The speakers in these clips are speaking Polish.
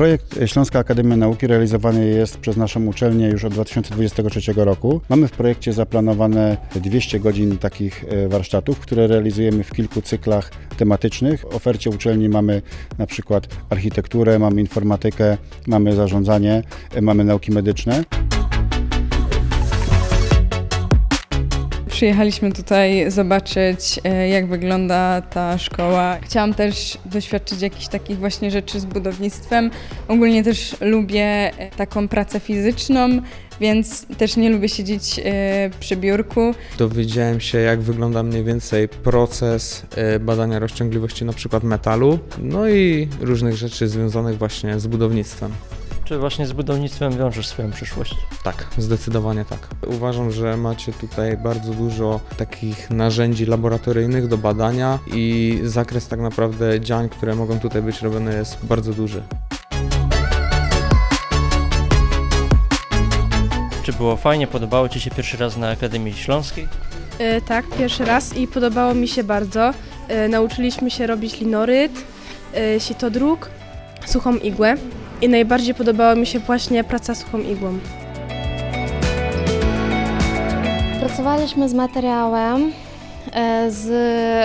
Projekt Śląska Akademia Nauki realizowany jest przez naszą uczelnię już od 2023 roku. Mamy w projekcie zaplanowane 200 godzin takich e, warsztatów, które realizujemy w kilku cyklach tematycznych. W ofercie uczelni mamy na przykład architekturę, mamy informatykę, mamy zarządzanie, e, mamy nauki medyczne. Przyjechaliśmy tutaj zobaczyć, e, jak wygląda ta szkoła. Chciałam też doświadczyć jakichś takich właśnie rzeczy z budownictwem. Ogólnie też lubię e, taką pracę fizyczną, więc też nie lubię siedzieć e, przy biurku. Dowiedziałem się, jak wygląda mniej więcej proces badania rozciągliwości na przykład metalu, no i różnych rzeczy związanych właśnie z budownictwem. Czy właśnie z budownictwem wiążesz swoją przyszłość? Tak, zdecydowanie tak. Uważam, że macie tutaj bardzo dużo takich narzędzi laboratoryjnych do badania i zakres tak naprawdę działań, które mogą tutaj być robione jest bardzo duży. Czy było fajnie? Podobało Ci się pierwszy raz na Akademii Śląskiej? E, tak, pierwszy raz i podobało mi się bardzo. E, nauczyliśmy się robić linoryt, e, sitodruk, suchą igłę i najbardziej podobała mi się właśnie praca suchą igłą. Pracowaliśmy z materiałem, e, z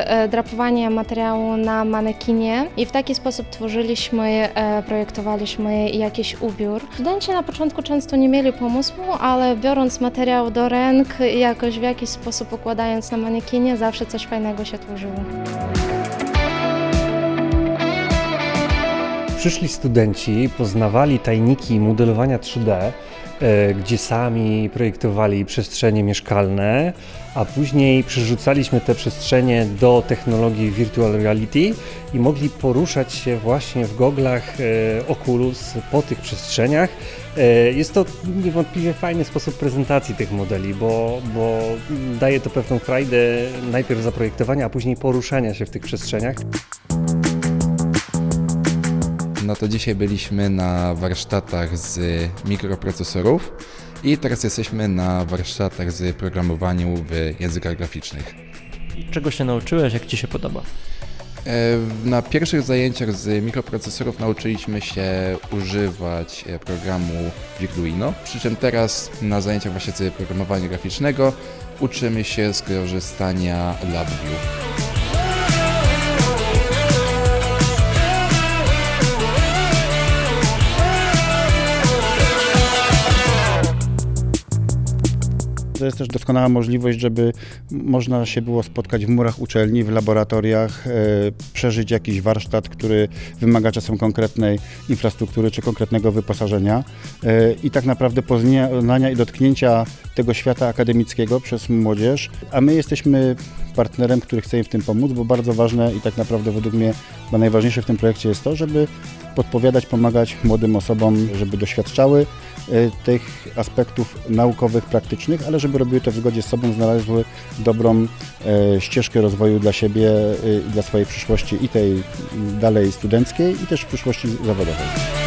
e, drapowaniem materiału na manekinie i w taki sposób tworzyliśmy, e, projektowaliśmy jakiś ubiór. Studenci na początku często nie mieli pomysłu, ale biorąc materiał do ręk, jakoś w jakiś sposób układając na manekinie, zawsze coś fajnego się tworzyło. Przyszli studenci, poznawali tajniki modelowania 3D, e, gdzie sami projektowali przestrzenie mieszkalne, a później przerzucaliśmy te przestrzenie do technologii virtual reality i mogli poruszać się właśnie w goglach e, Oculus po tych przestrzeniach. E, Jest to niewątpliwie fajny sposób prezentacji tych modeli, bo, bo daje to pewną frajdę najpierw zaprojektowania, a później poruszania się w tych przestrzeniach. No to dzisiaj byliśmy na warsztatach z mikroprocesorów i teraz jesteśmy na warsztatach z programowaniem w językach graficznych. Czego się nauczyłeś? Jak Ci się podoba? E, Na pierwszych zajęciach z mikroprocesorów nauczyliśmy się używać e, programu Virtuino, przy czym teraz na zajęciach właśnie z programowania graficznego uczymy się skorzystania LabVIEW. To jest też doskonała możliwość, żeby można się było spotkać w murach uczelni, w laboratoriach, e, przeżyć jakiś warsztat, który wymaga czasem konkretnej infrastruktury czy konkretnego wyposażenia. E, i tak naprawdę poznania i dotknięcia tego świata akademickiego przez młodzież, a my jesteśmy partnerem, który chce im w tym pomóc, bo bardzo ważne i tak naprawdę według mnie najważniejsze w tym projekcie jest to, żeby podpowiadać, pomagać młodym osobom, żeby doświadczały e, tych aspektów naukowych, praktycznych, ale żeby robiły to w zgodzie z sobą, znalazły dobrą e, ścieżkę rozwoju dla siebie e, i dla swojej przyszłości i tej dalej studenckiej i też przyszłości zawodowej.